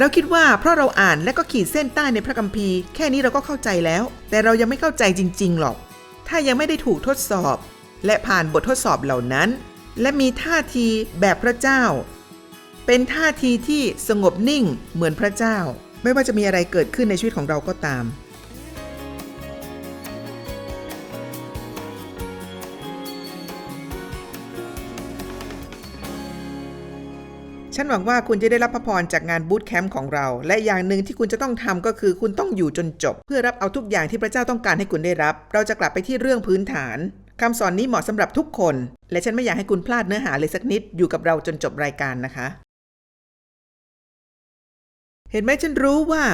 เราคิดว่าเพราะเราอ่านและก็ขีดเส้นใต้ในพระคัมภีร์แค่นี้เราก็เข้าใจแล้ว แต่เรายังไม่เข้าใจจริง ๆ หรอก ถ้ายังไม่ได้ถูกทดสอบ และผ่านบททดสอบเหล่านั้น และมีท่าทีแบบพระเจ้า เป็นท่าทีที่สงบนิ่งเหมือนพระเจ้า ไม่ว่าจะมีอะไรเกิดขึ้นในชีวิตของเราก็ตาม ฉันหวังว่าคุณจะได้รับพระพรจากงานบูตแคมป์ของเรา และอย่างหนึ่งที่คุณจะต้องทำก็คือคุณต้องอยู่จนจบ เพื่อรับเอาทุกอย่างที่พระเจ้าต้องการให้คุณได้รับ เราจะกลับไปที่เรื่องพื้นฐานคำสอนนี้เหมาะสำหรับทุกคน และฉันไม่อยากให้คุณพลาดเนื้อหาเลยสักนิดอยู่กับเราจนจบรายการนะคะ เห็นไหมฉันรู้ว่า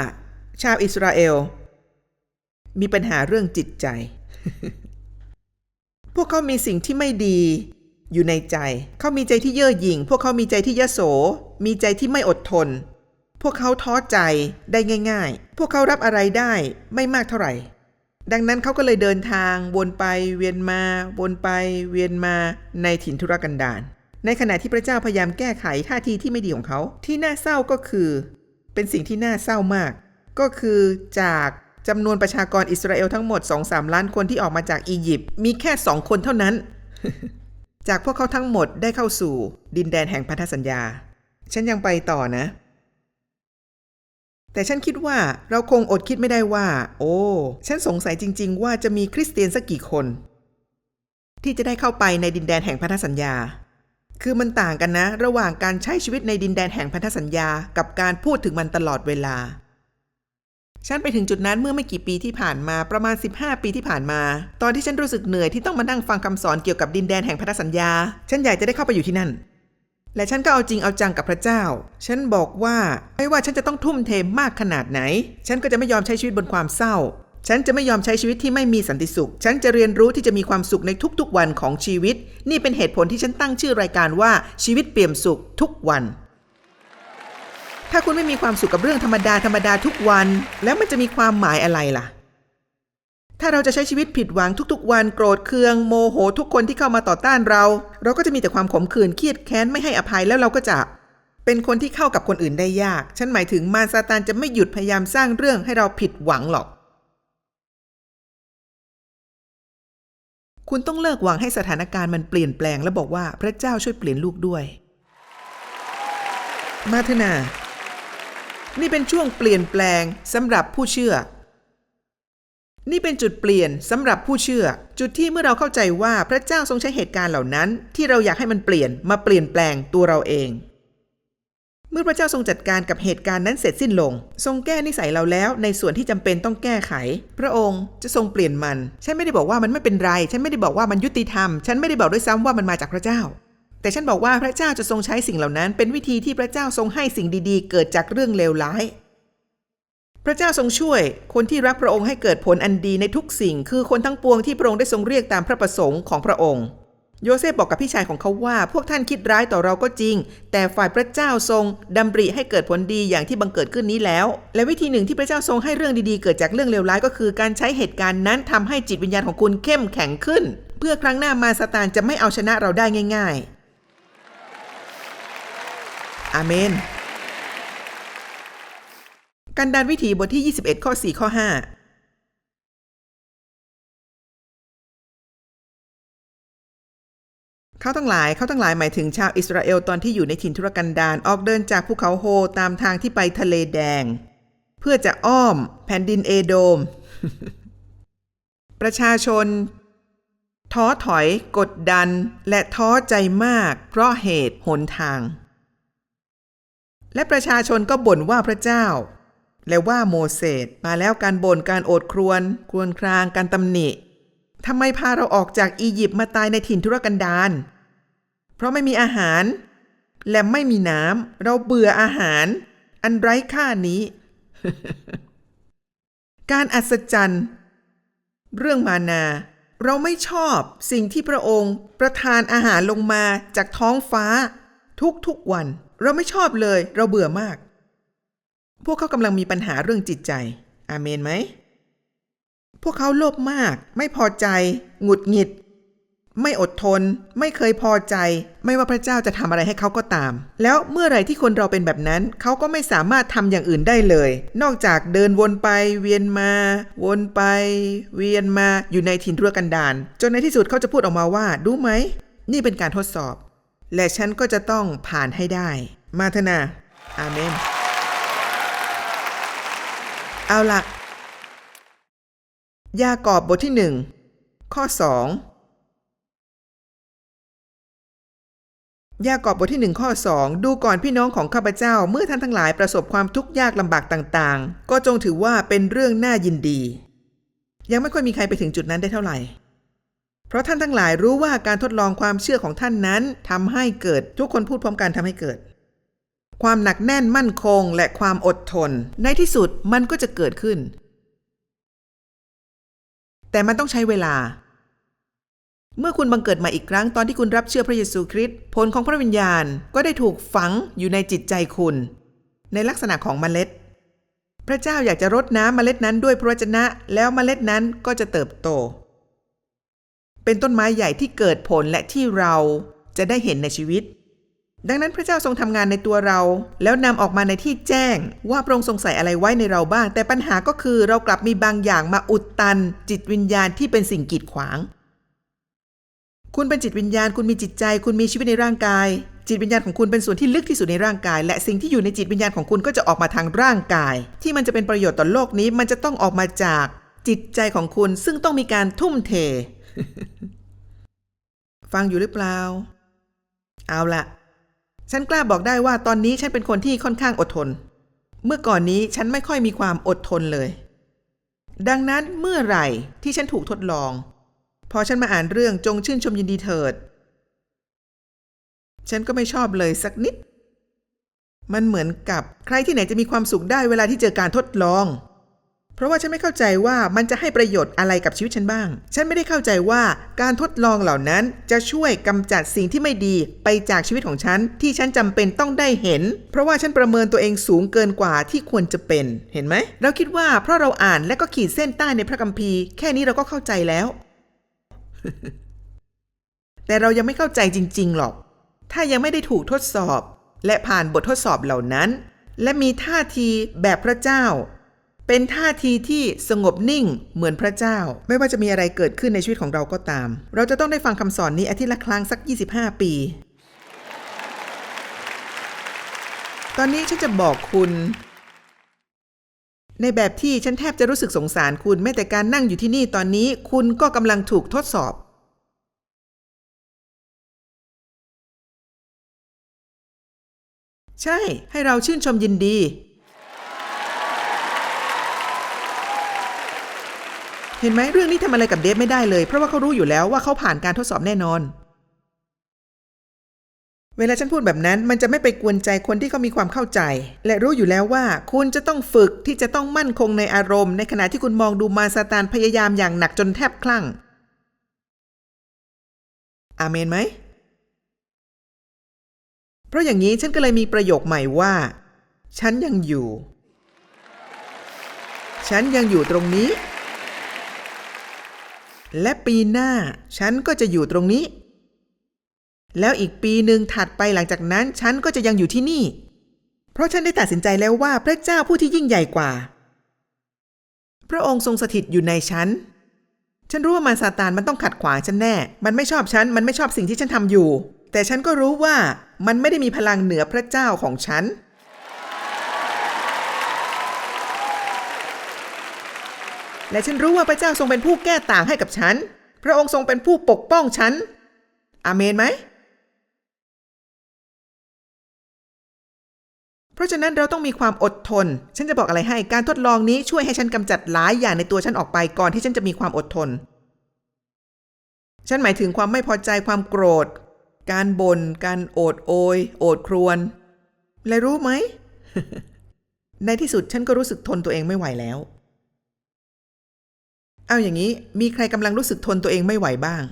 ชาวอิสราเอล มีปัญหาเรื่องจิตใจ พวกเขามีสิ่งที่ไม่ดี อยู่ในใจ เขามีใจที่เย่อหยิ่ง พวกเขามีใจที่ยโส มีใจที่ไม่อดทน พวกเขาท้อใจได้ง่าย ๆ พวกเขารับอะไรได้ไม่มากเท่าไหร่ ดังนั้นเขาก็เลยเดินทางวนไปเวียนมา วนไปเวียนมาในถิ่นทุรกันดารในขณะที่พระเจ้าพยายามแก้ไขท่าทีที่ไม่ดีของเขา ที่น่าเศร้าก็คือ เป็นสิ่งที่น่าเศร้ามาก ก็คือจากจำนวนประชากรอิสราเอลทั้งหมด 2-3 ล้านคนที่ออกมาจากอียิปต์มีแค่ 2 คนเท่านั้น จากพวกเขาทั้งหมดได้เข้าสู่ดินแดนแห่งพันธสัญญา ฉันยังไปต่อนะ แต่ฉันคิดว่าเราคงอดคิดไม่ได้ว่า โอ้ ฉันสงสัยจริง ๆ ว่าจะมีคริสเตียนสักกี่คน ที่จะได้เข้าไปในดินแดนแห่งพันธสัญญา คือมันต่างกันนะ ระหว่างการใช้ชีวิตในดินแดนแห่งพันธสัญญา กับการพูดถึงมันตลอดเวลา ฉันไปถึงจุดนั้นเมื่อไม่กี่ปีที่ผ่านมาประมาณ 15 ปีที่ผ่านมา ตอนที่ฉันรู้สึกเหนื่อยที่ต้องมานั่งฟังคำสอนเกี่ยวกับดินแดนแห่งพันธสัญญา ฉันอยากจะได้เข้าไปอยู่ที่นั่น และฉันก็เอาจริงเอาจังกับพระเจ้า ฉันบอกว่าไม่ว่าฉันจะต้องทุ่มเทมากขนาดไหน ฉันก็จะไม่ยอมใช้ชีวิตบนความเศร้า ฉันจะไม่ยอมใช้ชีวิตที่ไม่มีสันติสุข ฉันจะเรียนรู้ที่จะมีความสุขในทุกๆวันของชีวิต นี่เป็นเหตุผลที่ฉันตั้งชื่อรายการว่าชีวิตเปี่ยมสุขทุกวัน ถ้าคุณไม่มีความสุขกับเรื่องธรรมดาธรรมดาทุกวัน แล้วมันจะมีความหมายอะไรล่ะ ถ้าเราจะใช้ชีวิตผิดหวังทุกๆ วันโกรธเคืองโมโหทุกคนที่เข้ามาต่อต้านเรา เราก็จะมีแต่ความขมขื่นเครียดแค้นไม่ให้อภัยแล้วเราก็จะเป็นคนที่เข้ากับคนอื่นได้ยาก ฉันหมายถึงมารซาตานจะไม่หยุดพยายามสร้างเรื่องให้เราผิดหวังหรอก คุณต้องเลิกหวังให้สถานการณ์มันเปลี่ยนแปลงแล้วบอกว่าพระเจ้าช่วยเปลี่ยนลูกด้วย มาเถนา นี่เป็นช่วงเปลี่ยนแปลงสำหรับผู้เชื่อ นี่เป็นจุดเปลี่ยนสำหรับผู้เชื่อ จุดที่เมื่อเราเข้าใจว่าพระเจ้าทรงใช้เหตุการณ์เหล่านั้น ที่เราอยากให้มันเปลี่ยนมาเปลี่ยนแปลงตัวเราเอง เมื่อพระเจ้าทรงจัดการกับเหตุการณ์นั้นเสร็จสิ้นลง ทรงแก้นิสัยเราแล้ว ในส่วนที่จำเป็นต้องแก้ไข พระองค์จะทรงเปลี่ยนมัน ฉันไม่ได้บอกว่ามันไม่เป็นไร ฉันไม่ได้บอกว่ามันยุติธรรม ฉันไม่ได้บอกด้วยซ้ำว่ามันมาจากพระเจ้า แต่ฉันบอกว่าพระเจ้าจะทรงใช้สิ่งเหล่านั้น เป็นวิธีที่พระเจ้าทรงให้สิ่งดีๆ เกิดจากเรื่องเลวร้าย พระเจ้าทรงช่วย คนที่รักพระองค์ให้เกิดผลอันดีในทุกสิ่ง คือคนทั้งปวงที่พระองค์ได้ทรงเรียกตามพระประสงค์ของพระองค์ โยเซฟบอกกับพี่ชายของเขาว่า พวกท่านคิดร้ายต่อเราก็จริง แต่ฝ่ายพระเจ้าทรงดำริให้เกิดผลดีอย่างที่บังเกิดขึ้นนี้แล้ว และวิธีหนึ่งที่พระเจ้าทรงให้เรื่องดีๆ เกิดจากเรื่องเลวร้ายก็คือ การใช้เหตุการณ์นั้นทำให้จิตวิญญาณของคุณเข้มแข็งขึ้น เพื่อครั้งหน้ามาซาตานจะไม่เอาชนะเราได้ง่าย ๆ อาเมน กันดานวิถีบทที่ 21 ข้อ 4 ข้อ 5เขาทั้งหลายเขาทั้งหลายหมายถึงชาวอิสราเอลตอนที่อยู่ในถิ่นทุรกันดารออกเดินจากภูเขาโฮตามทางที่ไปทะเลแดง เพื่อจะอ้อมแผ่นดินเอโดม ประชาชน ท้อถอย กดดัน และท้อใจมาก เพราะเหตุหนทาง และประชาชนก็บ่นว่าพระเจ้า และว่าโมเสสมาแล้วการบ่นการโอดครวญครวญครางการตำหนิทำไมพาเราออกจากอียิปต์มาตายในถิ่นทุรกันดารเพราะไม่มีอาหาร และไม่มีน้ำเราเบื่ออาหาร อันไร้ค่านี้ การอัศจรรย์ เรื่องมานา เราไม่ชอบสิ่งที่พระองค์ประทานอาหารลงมาจากท้องฟ้าทุกๆวัน เราไม่ชอบเลย เราเบื่อมาก พวกเขากำลังมีปัญหาเรื่องจิตใจ อาเมนไหม พวกเขาโลภมาก ไม่พอใจ หงุดหงิด ไม่อดทน ไม่เคยพอใจ ไม่ว่าพระเจ้าจะทำอะไรให้เขาก็ตาม แล้วเมื่อไรที่คนเราเป็นแบบนั้น เขาก็ไม่สามารถทำอย่างอื่นได้เลย นอกจากเดินวนไป เวียนมา วนไป เวียนมาอยู่ในถิ่นทุรกันดารจนในที่สุดเขาจะพูดออกมาว่า ดูไหม นี่เป็นการทดสอบ และฉันก็จะต้องผ่านให้ได้ มาเถอะนาอาเมน เอาละยากอบบทที่หนึ่งข้อสองยากอบบทที่หนึ่งข้อสองดูก่อนพี่น้องของข้าพเจ้าเมื่อท่านทั้งหลายประสบความทุกข์ยากลำบากต่างๆ ก็จงถือว่าเป็นเรื่องน่ายินดี ยังไม่ค่อยมีใครไปถึงจุดนั้นได้เท่าไหร่ เพราะท่านทั้งหลายรู้ว่าการทดลองความเชื่อของท่านนั้นทำให้เกิดทุกคนพูดพร้อมกันทำให้เกิด ความหนักแน่นมั่นคงและความอดทน ในที่สุดมันก็จะเกิดขึ้น แต่มันต้องใช้เวลา เมื่อคุณบังเกิดมาอีกครั้งตอนที่คุณรับเชื่อพระเยซูคริสต์ผลของพระวิญญาณก็ได้ถูกฝังอยู่ในจิตใจคุณ ในลักษณะของเมล็ด พระเจ้าอยากจะรดน้ำเมล็ดนั้นด้วยพระวจนะ แล้วเมล็ดนั้นก็จะเติบโต เป็นต้นไม้ใหญ่ที่เกิดผลและที่เราจะได้เห็นในชีวิต ดังนั้นพระเจ้าทรงทำงานในตัวเรา แล้วนำออกมาในที่แจ้ง ว่าพระองค์ทรงใส่อะไรไว้ในเราบ้าง แต่ปัญหาก็คือเรากลับมีบางอย่างมาอุดตัน จิตวิญญาณที่เป็นสิ่งกีดขวาง คุณเป็นจิตวิญญาณ คุณมีจิตใจ คุณมีชีวิตในร่างกาย จิตวิญญาณของคุณเป็นส่วนที่ลึกที่สุดในร่างกาย และสิ่งที่อยู่ในจิตวิญญาณของคุณก็จะออกมาทางร่างกาย ที่มันจะเป็นประโยชน์ต่อโลกนี้ มันจะต้องออกมาจากจิตใจของคุณซึ่งต้องมีการทุ่มเท ฟังอยู่หรือเปล่า เอาละฉันกล้าบอกได้ว่าตอนนี้ฉันเป็นคนที่ค่อนข้างอดทน เมื่อก่อนนี้ฉันไม่ค่อยมีความอดทนเลย ดังนั้นเมื่อไหร่ที่ฉันถูกทดลอง พอฉันมาอ่านเรื่องจงชื่นชมยินดีเถิด ฉันก็ไม่ชอบเลยสักนิด มันเหมือนกับใครที่ไหนจะมีความสุขได้เวลาที่เจอการทดลอง เพราะว่าฉันไม่เข้าใจว่ามันจะให้ประโยชน์อะไรกับชีวิตฉันบ้าง ฉันไม่ได้เข้าใจว่าการทดลองเหล่านั้นจะช่วยกำจัดสิ่งที่ไม่ดีไปจากชีวิตของฉัน ที่ฉันจำเป็นต้องได้เห็น เพราะว่าฉันประเมินตัวเองสูงเกินกว่าที่ควรจะเป็นเห็นไหม เราคิดว่าเพราะเราอ่านและก็ขีดเส้นใต้ในพระคัมภีร์แค่นี้เราก็เข้าใจแล้ว แต่เรายังไม่เข้าใจจริง ๆ หรอก ถ้ายังไม่ได้ถูกทดสอบ และผ่านบททดสอบเหล่านั้น และมีท่าทีแบบพระเจ้า เป็นท่าทีที่สงบนิ่งเหมือนพระเจ้า ไม่ว่าจะมีอะไรเกิดขึ้นในชีวิตของเราก็ตาม เราจะต้องได้ฟังคำสอนนี้อาทิตย์ละครั้งสัก 25 ปี ตอนนี้ฉันจะบอกคุณ ในแบบที่ฉันแทบจะรู้สึกสงสารคุณแม้แต่การนั่งอยู่ที่นี่ตอนนี้คุณก็กำลังถูกทดสอบใช่ ให้เราชื่นชมยินดี ห็นไหมเรื่องนี้ทำอะไรกับเดฟไม่ได้เลย เพราะว่าเขารู้อยู่แล้วว่าเขาผ่านการทดสอบแน่นอน เวลาฉันพูดแบบนั้นมันจะไม่ไปกวนใจคนที่เขามีความเข้าใจ และรู้อยู่แล้วว่า คุณจะต้องฝึกที่จะต้องมั่นคงในอารมณ์ ในขณะที่คุณมองดูมาซาตานพยายามอย่างหนักจนแทบคลั่ง อาเมนไหมเพราะอย่างนี้ฉันก็เลยมีประโยคใหม่ว่า ฉันยังอยู่ ฉันยังอยู่ตรงนี้ และปีหน้าฉันก็จะอยู่ตรงนี้ แล้วอีกปีหนึ่งถัดไปหลังจากนั้นฉันก็จะยังอยู่ที่นี่ เพราะฉันได้ตัดสินใจแล้วว่าพระเจ้าผู้ที่ยิ่งใหญ่กว่า พระองค์ทรงสถิตอยู่ในฉัน ฉันรู้ว่ามารซาตานมันต้องขัดขวางฉันแน่ มันไม่ชอบฉัน มันไม่ชอบสิ่งที่ฉันทำอยู่ แต่ฉันก็รู้ว่ามันไม่ได้มีพลังเหนือพระเจ้าของฉัน และฉันรู้ว่าพระเจ้าทรงเป็นผู้แก้ต่างให้กับฉัน พระองค์ทรงเป็นผู้ปกป้องฉัน อาเมนไหม เพราะฉะนั้นเราต้องมีความอดทน ฉันจะบอกอะไรให้ การทดลองนี้ช่วยให้ฉันกำจัดหลายอย่างในตัวฉันออกไปก่อนที่ฉันจะมีความอดทน ฉันหมายถึงความไม่พอใจความโกรธ การบน่น การโอดโอย โอดครวญและรู้ไหม ในที่สุดฉันก็รู้สึกทนตัวเองไม่ไหวแล้ว เอาอย่างนี้มีใครกำลังรู้สึกทนตัวเองไม่ไหวบ้าง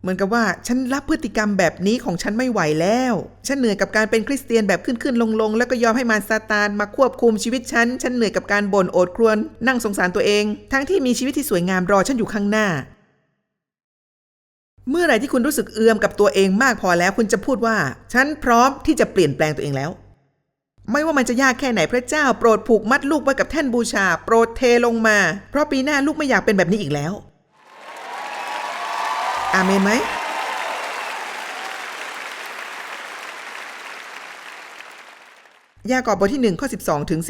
เหมือนกับว่าฉันรับพฤติกรรมแบบนี้ของฉันไม่ไหวแล้ว ฉันเหนื่อยกับการเป็นคริสเตียนแบบขึ้นขึ้นลงลงๆแล้วก็ยอมให้มารซาตานมาควบคุมชีวิตฉัน ฉันเหนื่อยกับการบ่นโอดครวญนั่งสงสารตัวเอง ทั้งที่มีชีวิตที่สวยงามรอฉันอยู่ข้างหน้า เมื่อไหร่ที่คุณรู้สึกเอือมกับตัวเองมากพอแล้ว คุณจะพูดว่า ฉันพร้อมที่จะเปลี่ยนแปลงตัวเองแล้ว ไม่ว่ามันจะยากแค่ไหนพระเจ้า โปรดผูกมัดลูกไว้กับแท่นบูชา โปรดเทลงมา เพราะปีหน้าลูกไม่อยากเป็นแบบนี้อีกแล้ว อาเมนไหมยากอบบทที่1ข้อ12ถึง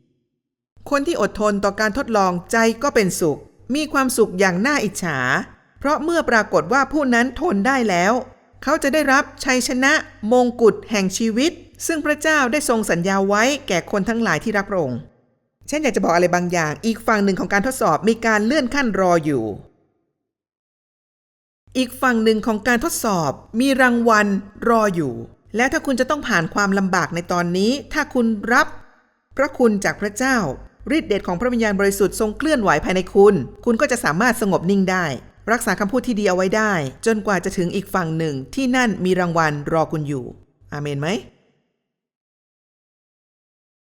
14 คนที่อดทนต่อการทดลองใจก็เป็นสุข มีความสุขอย่างน่าอิจฉา เพราะเมื่อปรากฏว่าผู้นั้นทนได้แล้ว เขาจะได้รับชัยชนะมงกุฎแห่งชีวิต ซึ่งพระเจ้าได้ทรงสัญญาไว้แก่คนทั้งหลายที่รักพระองค์ฉันอยากจะบอกอะไรบางอย่าง อีกฝั่งหนึ่งของการทดสอบมีการเลื่อนขั้นรออยู่ อีกฝั่งหนึ่งของการทดสอบมีรางวัลรออยู่ และถ้าคุณจะต้องผ่านความลำบากในตอนนี้ ถ้าคุณรับ พระคุณจากพระเจ้าฤทธิเดชของพระวิญญาณบริสุทธิ์ทรงเคลื่อนไหวภายในคุณ คุณก็จะสามารถสงบนิ่งได้ รักษาคำพูดที่ดีเอาไว้ได้ จนกว่าจะถึงอีกฝั่งหนึ่งที่นั่นมีรางวัลรอคุณอยู่ อาเมนไหม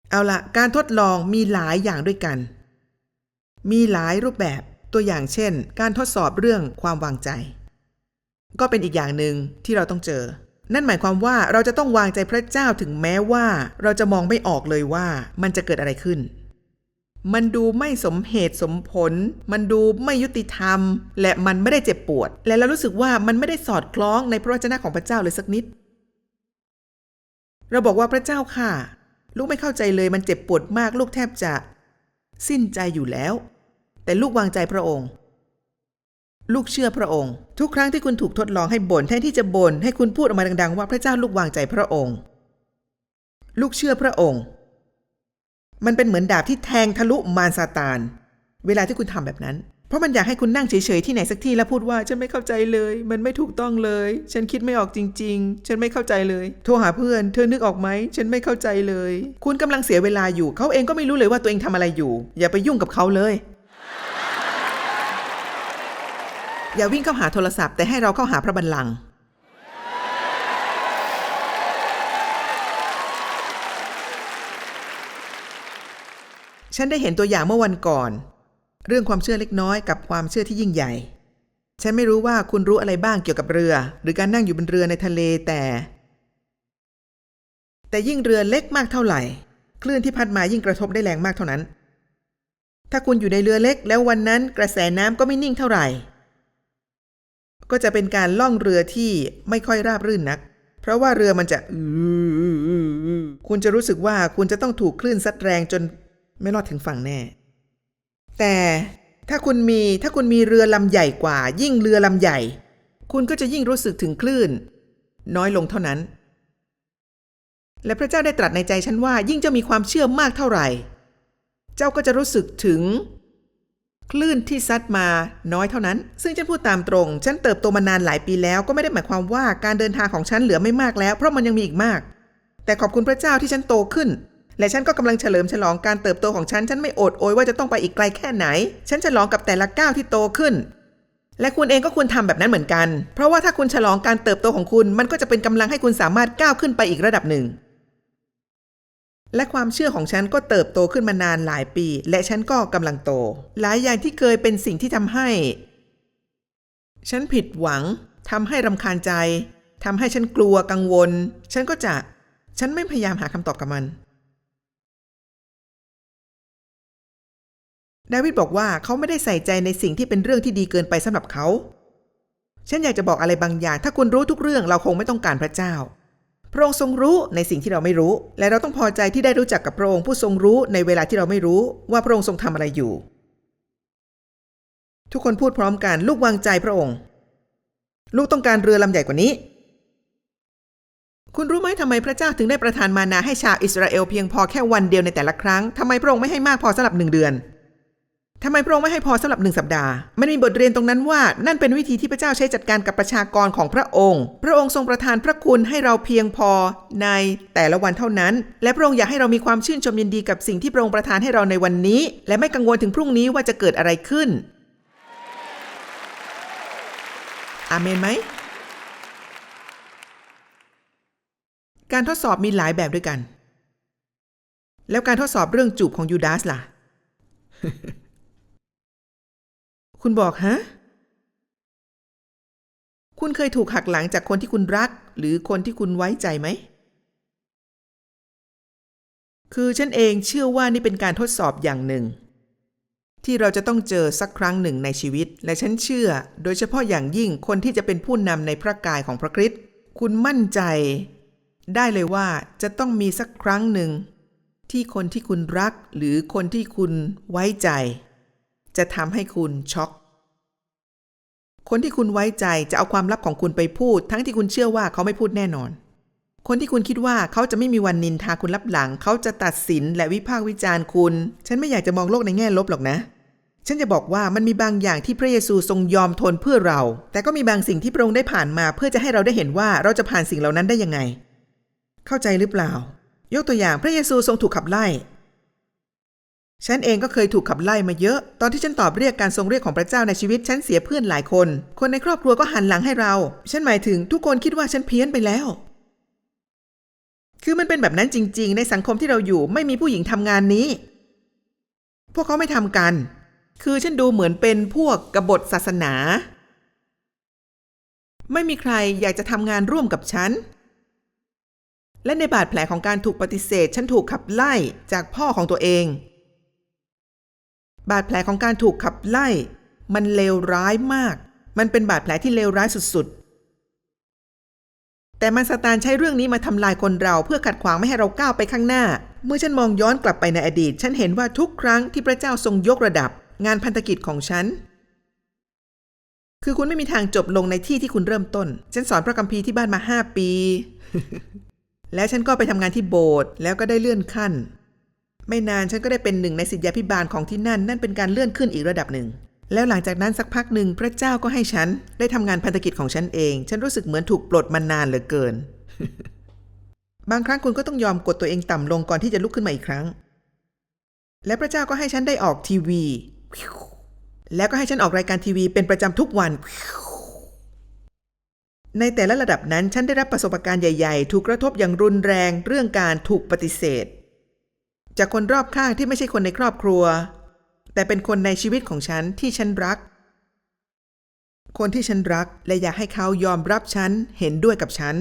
เอาละการทดลองมีหลายอย่างด้วยกัน มีหลายรูปแบบตัวอย่างเช่น การทดสอบเรื่องความวางใจ ก็เป็นอีกอย่างหนึ่งที่เราต้องเจอ นั่นหมายความว่าเราจะต้องวางใจพระเจ้าถึงแม้ว่า เราจะมองไม่ออกเลยว่ามันจะเกิดอะไรขึ้น มันดูไม่สมเหตุสมผล มันดูไม่ยุติธรรม และมันไม่ได้เจ็บปวด และเรารู้สึกว่ามันไม่ได้สอดคล้องในพระวจนะของพระเจ้าเลยสักนิด เราบอกว่าพระเจ้าค่ะ ลูกไม่เข้าใจเลยมันเจ็บปวดมากลูกแทบจะ สิ้นใจอยู่แล้ว แต่ลูกวางใจพระองค์ ลูกเชื่อพระองค์ ทุกครั้งที่คุณถูกทดลองให้บ่นแทนที่จะบ่นให้คุณพูดออกมาดัง ๆ ว่าพระเจ้าลูกวางใจพระองค์ ลูกเชื่อพระองค์ มันเป็นเหมือนดาบที่แทงทะลุมารซาตาน เวลาที่คุณทำแบบนั้น เพราะมันอยากให้คุณนั่งเฉยๆที่ไหนสักที่แล้วพูดว่าฉันไม่เข้าใจเลย มันไม่ถูกต้องเลย ฉันคิดไม่ออกจริง ๆ ฉันไม่เข้าใจเลย โทรหาเพื่อนเธอนึกออกไหมฉันไม่เข้าใจเลย คุณกำลังเสียเวลาอยู่เขาเองก็ไม่รู้เลยว่าตัวเองทำอะไรอยู่ อย่าไปยุ่งกับเขาเลย อย่าวิ่งเข้าหาโทรศัพท์แต่ให้เราเข้าหาพระบัลลังก์ฉันได้เห็นตัวอย่างเมื่อวันก่อน เรื่องความเชื่อเล็กน้อยกับความเชื่อที่ยิ่งใหญ่ ฉันไม่รู้ว่าคุณรู้อะไรบ้างเกี่ยวกับเรือ หรือการนั่งอยู่บนเรือในทะเลแต่ แต่ยิ่งเรือเล็กมากเท่าไหร่ คลื่นที่พัดมายิ่งกระทบได้แรงมากเท่านั้น ถ้าคุณอยู่ในเรือเล็กแล้ววันนั้นกระแสน้ำก็ไม่นิ่งเท่าไหร่ ก็จะเป็นการล่องเรือที่ไม่ค่อยราบรื่นนัก เพราะว่าเรือมันจะคุณจะรู้สึกว่าคุณจะต้องถูกคลื่นซัดแรงจนไม่รอดถึงฝั่งแน่ แต่ถ้าคุณมีถ้าคุณมีเรือลำใหญ่กว่า ยิ่งเรือลำใหญ่ คุณก็จะยิ่งรู้สึกถึงคลื่น น้อยลงเท่านั้น และพระเจ้าได้ตรัสในใจฉันว่า ยิ่งจ้ามีความเชื่อมากเท่าไหร่ เจ้าก็จะรู้สึกถึง คลื่นที่ซัดมาน้อยเท่านั้น ซึ่งฉันพูดตามตรง ฉันเติบโตมานานหลายปีแล้วก็ไม่ได้หมายความว่าการเดินทางของฉันเหลือไม่มากแล้ว เพราะมันยังมีอีกมาก แต่ขอบคุณพระเจ้าที่ฉันโตขึ้น และฉันก็กำลังเฉลิมฉลองการเติบโตของฉัน ฉันไม่โอดโอยว่าจะต้องไปอีกไกลแค่ไหน ฉันฉลองกับแต่ละก้าวที่โตขึ้น และคุณเองก็ควรทำแบบนั้นเหมือนกัน เพราะว่าถ้าคุณฉลองการเติบโตของคุณ มันก็จะเป็นกำลังให้คุณสามารถก้าวขึ้นไปอีกระดับหนึ่ง และความเชื่อของฉันก็เติบโตขึ้นมานานหลายปี และฉันก็กำลังโต หลายอย่างที่เคยเป็นสิ่งที่ทำให้ ฉันผิดหวังทำให้รำคาญใจทำให้ฉันกลัวกังวล ฉันก็จะ ฉันไม่พยายามหาคำตอบกับมัน ดาวิดบอกว่าเขาไม่ได้ใส่ใจในสิ่งที่เป็นเรื่องที่ดีเกินไปสำหรับเขา ฉันอยากจะบอกอะไรบางอย่าง ถ้าคุณรู้ทุกเรื่องเราคงไม่ต้องการพระเจ้า พระองค์ทรงรู้ในสิ่งที่เราไม่รู้ และเราต้องพอใจที่ได้รู้จักกับพระองค์ผู้ทรงรู้ในเวลาที่เราไม่รู้ว่าพระองค์ทรงทำอะไรอยู่ ทุกคนพูดพร้อมกันลูกวางใจพระองค์ ลูกต้องการเรือลำใหญ่กว่านี้ คุณรู้ไหมทำไมพระเจ้าถึงได้ประทานมานาให้ชาวอิสราเอลเพียงพอแค่วันเดียวในแต่ละครั้งทำไมพระองค์ไม่ให้มากพอสำหรับหนึ่งเดือน ทำไมพระองค์ไม่ให้พอสำหรับหนึ่งสัปดาห์ มันมีบทเรียนตรงนั้นว่า นั่นเป็นวิธีที่พระเจ้าใช้จัดการกับประชากรของพระองค์ พระองค์ทรงประทานพระคุณให้เราเพียงพอในแต่ละวันเท่านั้น และพระองค์อยากให้เรามีความชื่นชมยินดีกับสิ่งที่พระองค์ประทานให้เราในวันนี้ และไม่กังวลถึงพรุ่งนี้ว่าจะเกิดอะไรขึ้น อาเมนไหม การทดสอบมีหลายแบบด้วยกัน แล้วการทดสอบเรื่องจูบของยูดาสล่ะ คุณบอกฮะ คุณเคยถูกหักหลังจากคนที่คุณรัก หรือคนที่คุณไว้ใจไหม คือฉันเองเชื่อว่านี่เป็นการทดสอบอย่างหนึ่ง ที่เราจะต้องเจอสักครั้งหนึ่งในชีวิต และฉันเชื่อ โดยเฉพาะอย่างยิ่งคนที่จะเป็นผู้นำในพระกายของพระคริสต์คุณมั่นใจ ได้เลยว่าจะต้องมีสักครั้งหนึ่งที่คนที่คุณรักหรือคนที่คุณไว้ใจ จะทำให้คุณช็อก คนที่คุณไว้ใจจะเอาความลับของคุณไปพูด ทั้งที่คุณเชื่อว่าเขาไม่พูดแน่นอน คนที่คุณคิดว่าเขาจะไม่มีวันนินทาคุณลับหลัง เขาจะตัดสินและวิพากษ์วิจารณ์คุณ ฉันไม่อยากจะมองโลกในแง่ลบหรอกนะ ฉันจะบอกว่ามันมีบางอย่างที่พระเยซูทรงยอมทนเพื่อเรา แต่ก็มีบางสิ่งที่พระองค์ได้ผ่านมา เพื่อจะให้เราได้เห็นว่าเราจะผ่านสิ่งเหล่านั้นได้ยังไง เข้าใจหรือเปล่า ยกตัวอย่างพระเยซูทรงถูกขับไล่ ฉันเองก็เคยถูกขับไล่มาเยอะ ตอนที่ฉันตอบเรียกการทรงเรียกของพระเจ้าในชีวิต ฉันเสียเพื่อนหลายคน คนในครอบครัวก็หันหลังให้เรา ฉันหมายถึงทุกคนคิดว่าฉันเพี้ยนไปแล้ว คือมันเป็นแบบนั้นจริง ๆ ในสังคมที่เราอยู่ไม่มีผู้หญิงทำงานนี้ พวกเขาไม่ทำกัน คือฉันดูเหมือนเป็นพวกกบฏศาสนา ไม่มีใครอยากจะทำงานร่วมกับฉันและในบาดแผลของการถูกปฏิเสธ ฉันถูกขับไล่จากพ่อของตัวเอง บาดแผลของการถูกขับไล่ มันเลวร้ายมาก มันเป็นบาดแผลที่เลวร้ายสุดๆ แต่มันสตานใช้เรื่องนี้มาทำลายคนเราเพื่อขัดขวางไม่ให้เราก้าวไปข้างหน้า เมื่อฉันมองย้อนกลับไปในอดีต ฉันเห็นว่าทุกครั้งที่พระเจ้าทรงยกระดับ งานพันธกิจของฉัน คือคุณไม่มีทางจบลงในที่ที่คุณเริ่มต้น ฉันสอนพระคัมภีร์ที่บ้านมาห้าปี แล้วฉันก็ไปทำงานที่โบสถ์แล้วก็ได้เลื่อนขั้น ไม่นานฉันก็ได้เป็นหนึ่งในสิทธยาพิบาลของที่นั่น นั่นเป็นการเลื่อนขึ้นอีกระดับหนึ่ง แล้วหลังจากนั้นสักพักหนึ่งพระเจ้าก็ให้ฉัน ได้ทำงานพันธกิจของฉันเอง ฉันรู้สึกเหมือนถูกปลดมานานเหลือเกิน บางครั้งคุณก็ต้องยอมกดตัวเองต่ำลงก่อนที่จะลุกขึ้นมาอีกครั้ง และพระเจ้าก็ให้ฉันได้ออกทีวี แล้วก็ให้ฉันออกรายการทีวีเป็นประจำทุกวันในแต่ละระดับนั้นฉันได้รับประสบการณ์ใหญ่ ๆ ถูกกระทบอย่างรุนแรง เรื่องการถูกปฏิเสธ จากคนรอบข้างที่ไม่ใช่คนในครอบครัว แต่เป็นคนในชีวิตของฉันที่ฉันรัก คนที่ฉันรักและอยากให้เขายอมรับฉันเห็นด้วยกับฉัน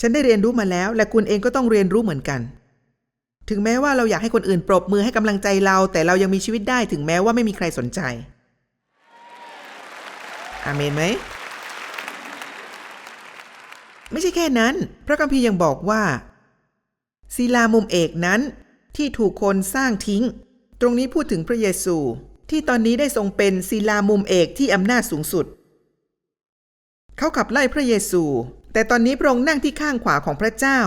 ฉันได้เรียนรู้มาแล้ว และคุณเองก็ต้องเรียนรู้เหมือนกัน ถึงแม้ว่าเราอยากให้คนอื่นปรบมือให้กำลังใจเรา แต่เรายังมีชีวิตได้ถึงแม้ว่าไม่มีใครสนใจอาเมนไหมไม่ใช่แค่นั้น พระคัมภีร์ยังบอกว่าศิลามุมเอกนั้น ที่ถูกคนสร้างทิ้ง ตรงนี้พูดถึงพระเยซู ที่ตอนนี้ได้ทรงเป็นศิลามุมเอกที่อำนาจสูงสุด เขาขับไล่พระเยซู แต่ตอนนี้พระองค์นั่งที่ข้างขวาของพระเจ้า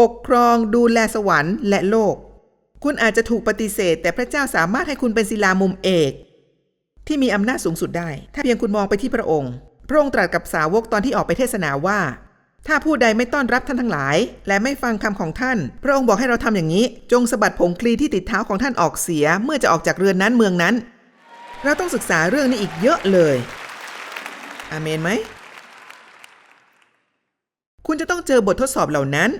ปกครองดูแลสวรรค์และโลก คุณอาจจะถูกปฏิเสธ แต่พระเจ้าสามารถให้คุณเป็นศิลามุมเอก ที่มีอำนาจสูงสุดได้ ถ้าเพียงคุณมองไปที่พระองค์ พระองค์ตรัสกับสาวกตอนที่ออกไปเทศนาว่า ถ้าผู้ใดไม่ต้อนรับท่านทั้งหลาย และไม่ฟังคำของท่าน พระองค์บอกให้เราทำอย่างนี้ จงสะบัดผงคลีที่ติดเท้าของท่านออกเสียเมื่อจะออกจากเรือนนั้นเมืองนั้น เราต้องศึกษาเรื่องนี้อีกเยอะเลยอาเมนไหม คุณจะต้องเจอบททดสอบเหล่านั้น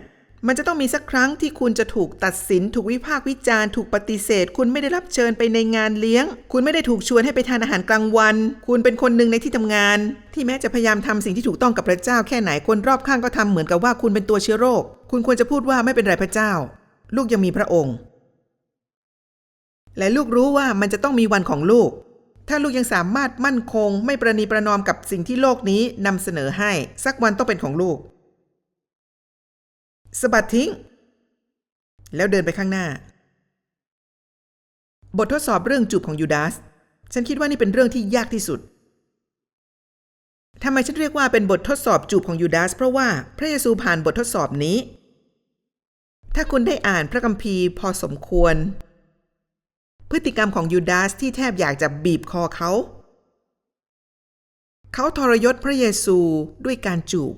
มันจะต้องมีสักครั้งที่คุณจะถูกตัดสิน ถูกวิพากษ์วิจารณ์ ถูกปฏิเสธ คุณไม่ได้รับเชิญไปในงานเลี้ยง คุณไม่ได้ถูกชวนให้ไปทานอาหารกลางวัน คุณเป็นคนหนึ่งในที่ทำงาน ที่แม้จะพยายามทำสิ่งที่ถูกต้องกับพระเจ้าแค่ไหนคนรอบข้างก็ทำเหมือนกับว่าคุณเป็นตัวเชื้อโรค คุณควรจะพูดว่าไม่เป็นไรพระเจ้า ลูกยังมีพระองค์ และลูกรู้ว่ามันจะต้องมีวันของลูกถ้าลูกยังสามารถมั่นคง ไม่ประนีประนอมกับสิ่งที่โลกนี้นำเสนอให้ สักวันต้องเป็นของลูก สะบัดทิ้ง แล้วเดินไปข้างหน้า บททดสอบเรื่องจูบของยูดาส ฉันคิดว่านี่เป็นเรื่องที่ยากที่สุดทำไมฉันเรียกว่าเป็นบททดสอบจูบของยูดาส เพราะว่าพระเยซูผ่านบททดสอบนี้ ถ้าคุณได้อ่านพระคัมภีร์พอสมควร พฤติกรรมของยูดาสที่แทบอยากจะบีบคอเขา เขาทรยศพระเยซูด้วยการจูบ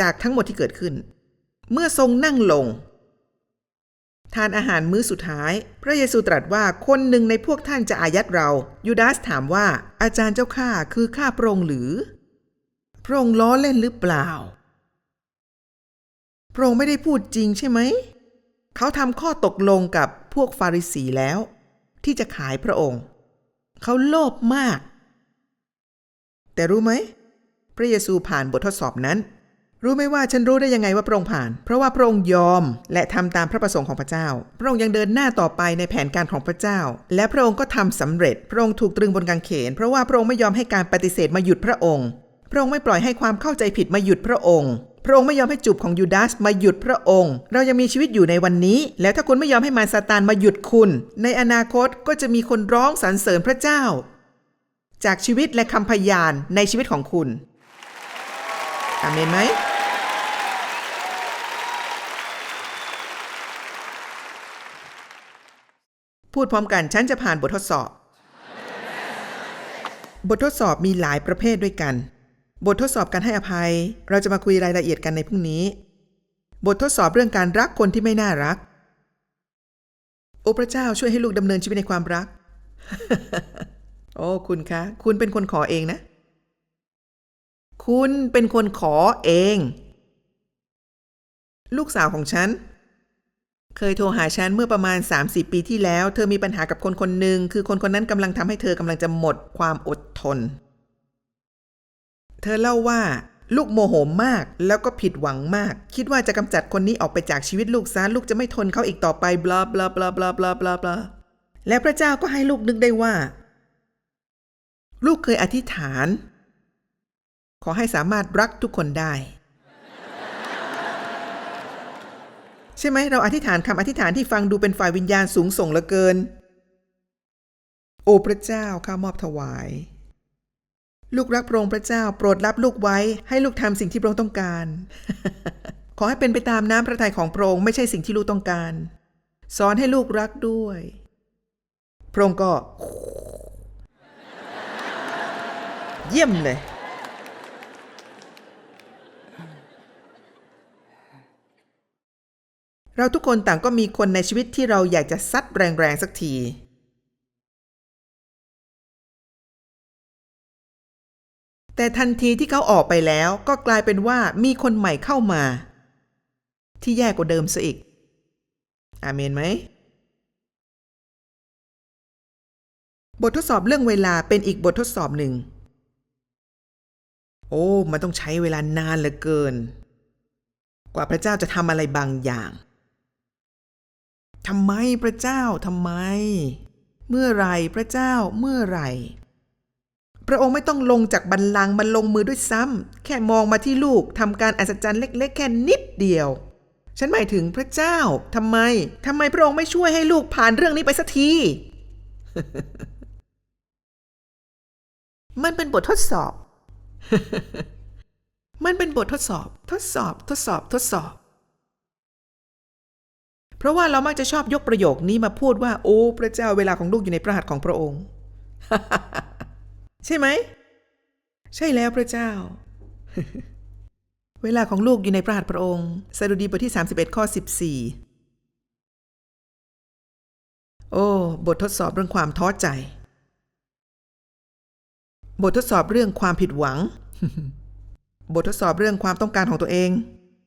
จากทั้งหมดที่เกิดขึ้น เมื่อทรงนั่งลง ทานอาหารมื้อสุดท้าย พระเยซูตรัสว่าคนหนึ่งในพวกท่านจะอายัดเรา ยูดาสถามว่า อาจารย์เจ้าข้าคือข้าพระองค์หรือ พระองค์ล้อเล่นหรือเปล่า พระองค์ไม่ได้พูดจริงใช่ไหม เขาทำข้อตกลงกับพวกฟาริสีแล้ว ที่จะขายพระองค์ เขาโลภมาก แต่รู้ไหม พระเยซูผ่านบททดสอบนั้น รู้ไหมว่าฉันรู้ได้ยังไงว่าพระองค์ผ่าน เพราะว่าพระองค์ยอมและทำตามพระประสงค์ของพระเจ้า พระองค์ยังเดินหน้าต่อไปในแผนการของพระเจ้า และพระองค์ก็ทำสำเร็จ พระองค์ถูกตรึงบนกางเขน เพราะว่าพระองค์ไม่ยอมให้การปฏิเสธมาหยุดพระองค์ พระองค์ไม่ปล่อยให้ความเข้าใจผิดมาหยุดพระองค์ พระองค์ไม่ยอมให้จูบของยูดาสมาหยุดพระองค์ เรายังมีชีวิตอยู่ในวันนี้ แล้วถ้าคุณไม่ยอมให้มารซาตานมาหยุดคุณ ในอนาคตก็จะมีคนร้องสรรเสริญพระเจ้า จากชีวิตและคำพยานในชีวิตของคุณ อาเมนไหมพูดพร้อมกันฉันจะผ่านบททดสอบ บททดสอบมีหลายประเภทด้วยกัน บททดสอบการให้อภัย เราจะมาคุยรายละเอียดกันในพรุ่งนี้ บททดสอบเรื่องการรักคนที่ไม่น่ารัก โอ้พระเจ้าช่วยให้ลูกดำเนินชีวิตในความรัก โอ้คุณคะ คุณเป็นคนขอเองนะ คุณเป็นคนขอเอง ลูกสาวของฉัน เคยโทรหาฉันเมื่อประมาณ 30 ปีที่แล้ว เธอมีปัญหากับคนคนหนึ่งคือคนคนนั้นกำลังทำให้เธอกำลังจะหมดความอดทน เธอเล่าว่า ลูกโมโหมากแล้วก็ผิดหวังมาก คิดว่าจะกำจัดคนนี้ออกไปจากชีวิตลูกซะลูกจะไม่ทนเขาอีกต่อไปบลาบลาบลาบลาบลาบลาบลาและพระเจ้าก็ให้ลูกนึกได้ว่า ลูกเคยอธิษฐาน ขอให้สามารถรักทุกคนได้ ใช่ไหมเราอธิษฐานคำอธิษฐานที่ฟังดูเป็นฝ่ายวิญญาณสูงส่งเหลือเกิน โอ้พระเจ้าข้ามอบถวาย ลูกรักพระองค์พระเจ้า โปรดรับลูกไว้ ให้ลูกทำสิ่งที่พระองค์ต้องการ ขอให้เป็นไปตามน้ำพระทัยของพระองค์ไม่ใช่สิ่งที่ลูกต้องการ สอนให้ลูกรักด้วย พระองค์ก็ เยี่ยมเลย เราทุกคนต่างก็มีคนในชีวิตที่เราอยากจะซัดแรงๆสักที แต่ทันทีที่เขาออกไปแล้วก็กลายเป็นว่ามีคนใหม่เข้ามา ที่แย่กว่าเดิมซะอีก อาเมนไหม บททดสอบเรื่องเวลาเป็นอีกบททดสอบหนึ่ง โอ้ มันต้องใช้เวลานานเหลือเกิน กว่าพระเจ้าจะทำอะไรบางอย่าง ทำไมพระเจ้าทำไม เมื่อไรพระเจ้าเมื่อไรพระองค์ไม่ต้องลงจากบัลลังก์มาลงมือด้วยซ้ำแค่มองมาที่ลูกทำการอัศจรรย์เล็ก ๆ แค่นิดเดียว ฉันหมายถึงพระเจ้าทำไมทำไมพระองค์ไม่ช่วยให้ลูกผ่านเรื่องนี้ไปสักทีมันเป็นบททดสอบ มันเป็นบททดสอบ ทดสอบ ทดสอบ ทดสอบ เพราะว่าเรามักจะชอบยกประโยคนี้มาพูดว่า โอ้ พระเจ้าเวลาของลูกอยู่ในพระหัตถ์ของพระองค์ ใช่ไหม ใช่แล้วพระเจ้า เวลาของลูกอยู่ในพระหัตถ์พระองค์สดุดีบทที่ 31 ข้อ 14 โอ้ บททดสอบเรื่องความท้อใจ บททดสอบเรื่องความผิดหวัง บททดสอบเรื่องความต้องการของตัวเอง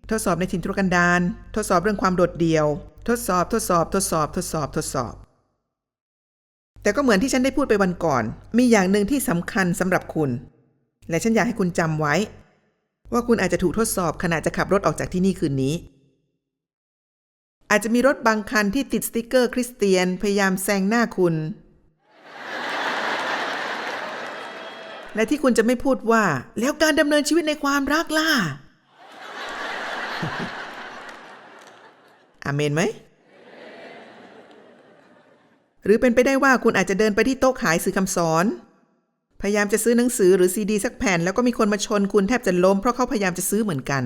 ทดสอบในถิ่นทุรกันดารทดสอบเรื่องความโดดเดี่ยว ทดสอบทดสอบทดสอบทดสอบทดสอบ แต่ก็เหมือนที่ฉันได้พูดไปวันก่อน มีอย่างหนึ่งที่สำคัญสำหรับคุณ และฉันอยากให้คุณจำไว้ ว่าคุณอาจจะถูกทดสอบขณะจะขับรถออกจากที่นี่คืนนี้ อาจจะมีรถบางคันที่ติดสติกเกอร์คริสเตียนพยายามแซงหน้าคุณ และที่คุณจะไม่พูดว่า แล้วการดำเนินชีวิตในความรักล่ะ อาเมนไหม หรือเป็นไปได้ว่าคุณอาจจะเดินไปที่โต๊ะขายสื่อคำสอน พยายามจะซื้อหนังสือหรือซีดีสักแผ่น แล้วก็มีคนมาชนคุณแทบจะล้มเพราะเขาพยายามจะซื้อเหมือนกัน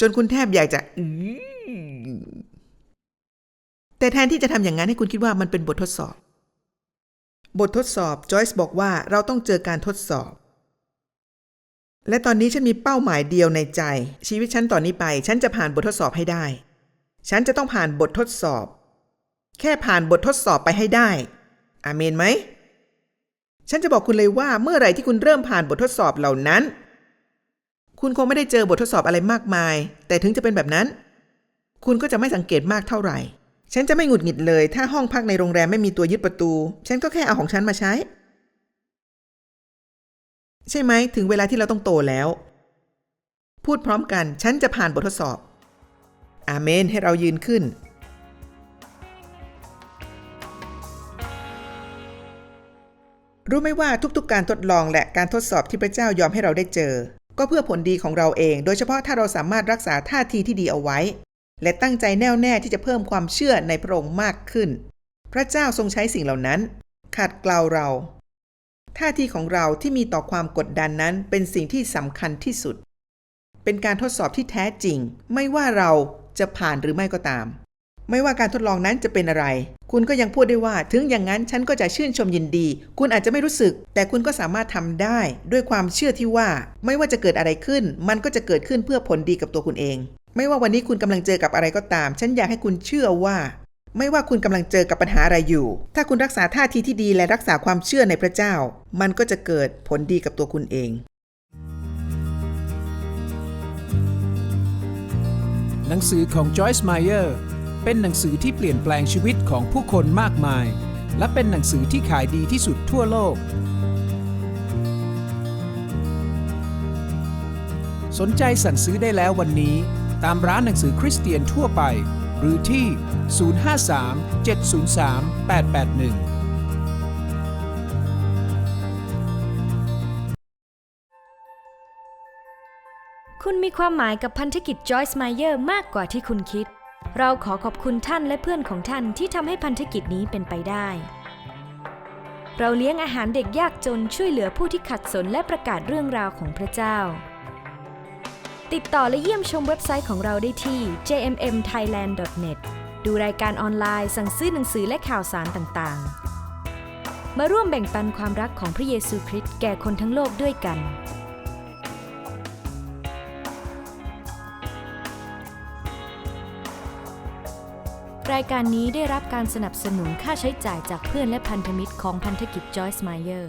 จนคุณแทบอยากจะอื้อแต่แทนที่จะทำอย่างนั้นให้คุณคิดว่ามันเป็นบททดสอบ บททดสอบ จอยส์บอกว่าเราต้องเจอการทดสอบ และตอนนี้ฉันมีเป้าหมายเดียวในใจ ชีวิตฉันต่อนนี้ไป ฉันจะผ่านบททดสอบให้ได้ ฉันจะต้องผ่านบททดสอบ แค่ผ่านบททดสอบไปให้ได้ อาเมนไหม ฉันจะบอกคุณเลยว่าเมื่อไหร่ที่คุณเริ่มผ่านบททดสอบเหล่านั้น คุณคงไม่ได้เจอบททดสอบอะไรมากมาย แต่ถึงจะเป็นแบบนั้น คุณก็จะไม่สังเกตมากเท่าไหร่ ฉันจะไม่หงุดหงิดเลย ถ้าห้องพักในโรงแรมไม่มีตัวยึดประตู ฉันก็แค่เอาของฉันมาใช้ ใช่ไหมถึงเวลาที่เราต้องโตแล้ว พูดพร้อมกัน ฉันจะผ่านบททดสอบ อาเมนให้เรายืนขึ้น รู้ไหมว่าทุกๆ การทดลองและการทดสอบที่พระเจ้ายอมให้เราได้เจอ ก็เพื่อผลดีของเราเอง โดยเฉพาะถ้าเราสามารถรักษาท่าทีที่ดีเอาไว้ และตั้งใจแน่วแน่ที่จะเพิ่มความเชื่อในพระองค์มากขึ้น พระเจ้าทรงใช้สิ่งเหล่านั้น ขัดเกลาเรา ท่าทีของเราที่มีต่อความกดดันนั้นเป็นสิ่งที่สำคัญที่สุด เป็นการทดสอบที่แท้จริง ไม่ว่าเราจะผ่านหรือไม่ก็ตาม ไม่ว่าการทดลองนั้นจะเป็นอะไร คุณก็ยังพูดได้ว่า ถึงอย่างนั้นฉันก็จะชื่นชมยินดี คุณอาจจะไม่รู้สึก แต่คุณก็สามารถทำได้ ด้วยความเชื่อที่ว่า ไม่ว่าจะเกิดอะไรขึ้น มันก็จะเกิดขึ้นเพื่อผลดีกับตัวคุณเอง ไม่ว่าวันนี้คุณกำลังเจอกับอะไรก็ตาม ฉันอยากให้คุณเชื่อว่า ไม่ว่าคุณกำลังเจอกับปัญหาอะไรอยู่ ถ้าคุณรักษาท่าทีที่ดีและรักษาความเชื่อในพระเจ้า มันก็จะเกิดผลดีกับตัวคุณเองหนังสือของ Joyce Meyer เป็นหนังสือที่เปลี่ยนแปลงชีวิตของผู้คนมากมาย และเป็นหนังสือที่ขายดีที่สุดทั่วโลก สนใจสั่งซื้อได้แล้ววันนี้ ตามร้านหนังสือคริสเตียนทั่วไป หรือที่ 053 703 881คุณมีความหมายกับพันธกิจ Joyce Meyer มากกว่าที่คุณคิด เราขอขอบคุณท่านและเพื่อนของท่านที่ทำให้พันธกิจนี้เป็นไปได้ เราเลี้ยงอาหารเด็กยากจนช่วยเหลือผู้ที่ขัดสนและประกาศเรื่องราวของพระเจ้า ติดต่อและเยี่ยมชมเว็บไซต์ของเราได้ที่ jmmthailand.net ดูรายการออนไลน์ สั่งซื้อหนังสือและข่าวสารต่างๆ มาร่วมแบ่งปันความรักของพระเยซูคริสต์แก่คนทั้งโลกด้วยกันรายการนี้ได้รับการสนับสนุนค่าใช้จ่ายจากเพื่อนและพันธมิตรของพันธกิจ Joyce Meyer